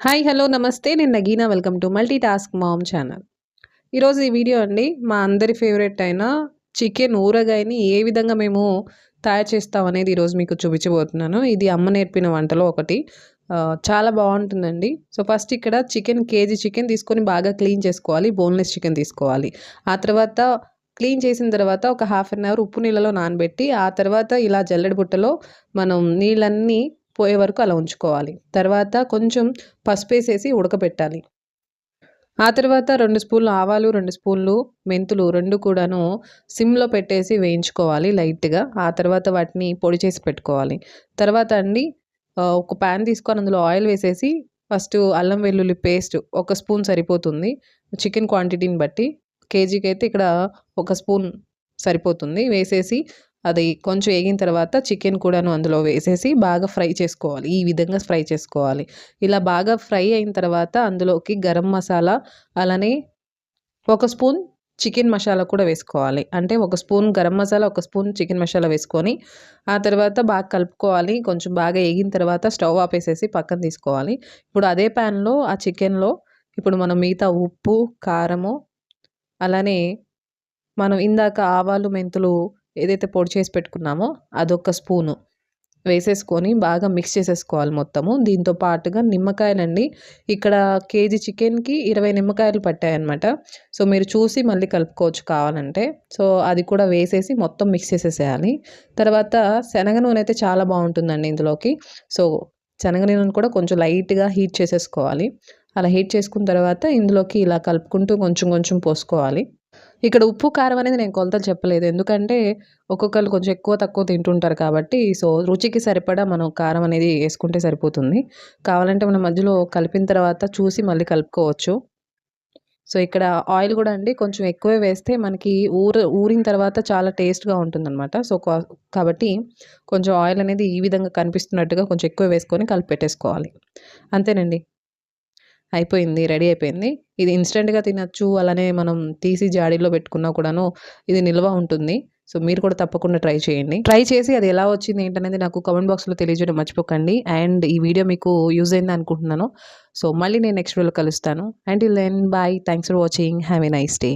Hi hello నమస్తే. నేను Nageena. Welcome to multi task mom channel ఈరోజు ఈ వీడియో అండి మా అందరి ఫేవరెట్ అయిన చికెన్ ఊరగాయని ఏ విధంగా మేము తయారు చేస్తాం అనేది ఈరోజు మీకు చూపించబోతున్నాను. ఇది అమ్మ నేర్పిన వంటలో ఒకటి. చాలా బాగుంటుందండి. సో ఫస్ట్ ఇక్కడ చికెన్ కేజీ చికెన్ తీసుకొని బాగా క్లీన్ చేసుకోవాలి బోన్లెస్ చికెన్ తీసుకోవాలి. ఆ తర్వాత క్లీన్ చేసిన తర్వాత ఒక హాఫ్ అన్ అవర్ ఉప్పు నీళ్ళలో నానబెట్టి ఆ తర్వాత ఇలా జల్లెడ బుట్టలో మనం నీళ్ళన్నీ పోయే వరకు అలా ఉంచుకోవాలి. తర్వాత కొంచెం పసుపు వేసేసి ఉడకబెట్టాలి. ఆ తర్వాత రెండు స్పూన్లు ఆవాలు రెండు స్పూన్లు మెంతులు రెండు కూడాను సిమ్లో పెట్టేసి వేయించుకోవాలి లైట్గా. ఆ తర్వాత వాటిని పొడి చేసి పెట్టుకోవాలి. తర్వాత అండి ఒక ప్యాన్ తీసుకొని అందులో ఆయిల్ వేసేసి ఫస్ట్ అల్లం వెల్లుల్లి పేస్ట్ ఒక స్పూన్ సరిపోతుంది. చికెన్ క్వాంటిటీని బట్టి కేజీకి అయితే ఇక్కడ ఒక స్పూన్ సరిపోతుంది. వేసేసి అది కొంచెం వేగిన తర్వాత చికెన్ కూడాను అందులో వేసేసి బాగా ఫ్రై చేసుకోవాలి. ఈ విధంగా ఫ్రై చేసుకోవాలి. ఇలా బాగా ఫ్రై అయిన తర్వాత అందులోకి గరం మసాలా అలానే ఒక స్పూన్ చికెన్ మసాలా కూడా వేసుకోవాలి. అంటే ఒక స్పూన్ గరం మసాలా ఒక స్పూన్ చికెన్ మసాలా వేసుకొని ఆ తర్వాత బాగా కలుపుకోవాలి. కొంచెం బాగా వేగిన తర్వాత స్టవ్ ఆపేసేసి పక్కన తీసుకోవాలి. ఇప్పుడు అదే ప్యాన్లో ఆ చికెన్లో ఇప్పుడు మనం మిగతా ఉప్పు కారము అలానే మనం ఇందాక ఆవాలు మెంతులు ఏదైతే పొడి చేసి పెట్టుకున్నామో అదొక స్పూను వేసేసుకొని బాగా మిక్స్ చేసేసుకోవాలి మొత్తము. దీంతో పాటుగా నిమ్మకాయలండి. ఇక్కడ కేజీ చికెన్కి ఇరవై నిమ్మకాయలు పట్టాయన్నమాట. సో మీరు చూసి మళ్ళీ కలుపుకోవచ్చు కావాలంటే. సో అది కూడా వేసేసి మొత్తం మిక్స్ చేసేసేయాలి. తర్వాత శనగ నూనె అయితే చాలా బాగుంటుందండి ఇందులోకి. సో శనగ నూనెను కూడా కొంచెం లైట్గా హీట్ చేసేసుకోవాలి. అలా హీట్ చేసుకున్న తర్వాత ఇందులోకి ఇలా కలుపుకుంటూ కొంచెం కొంచెం పోసుకోవాలి. ఇక్కడ ఉప్పు కారం అనేది నేను కొలతలు చెప్పలేదు. ఎందుకంటే ఒక్కొక్కరు కొంచెం ఎక్కువ తక్కువ తింటుంటారు కాబట్టి సో రుచికి సరిపడా మనం కారం అనేది వేసుకుంటే సరిపోతుంది. కావాలంటే మనం మధ్యలో కలిపిన తర్వాత చూసి మళ్ళీ కలుపుకోవచ్చు. సో ఇక్కడ ఆయిల్ కూడా అండి కొంచెం ఎక్కువే వేస్తే మనకి ఊర ఊరిన తర్వాత చాలా టేస్ట్గా ఉంటుందన్నమాట. సో కాబట్టి కొంచెం ఆయిల్ అనేది ఈ విధంగా కనిపిస్తున్నట్టుగా కొంచెం ఎక్కువ వేసుకొని కలిపి పెట్టేసుకోవాలి. అంతేనండి. అయిపోయింది రెడీ అయిపోయింది. ఇది ఇన్స్టెంట్గా తినచ్చు అలానే మనం తీసి జాడీలో పెట్టుకున్నా కూడాను ఇది నిల్వ ఉంటుంది. సో మీరు కూడా తప్పకుండా ట్రై చేయండి. ట్రై చేసి అది ఎలా వచ్చింది ఏంటనేది నాకు కామెంట్ బాక్స్లో తెలియజేయడం మర్చిపోకండి. అండ్ ఈ వీడియో మీకు యూజ్ అయింది అనుకుంటున్నాను. సో మళ్ళీ నేను నెక్స్ట్ వీడియోలో కలుస్తాను. And I'll then bye thanks for watching have a nice day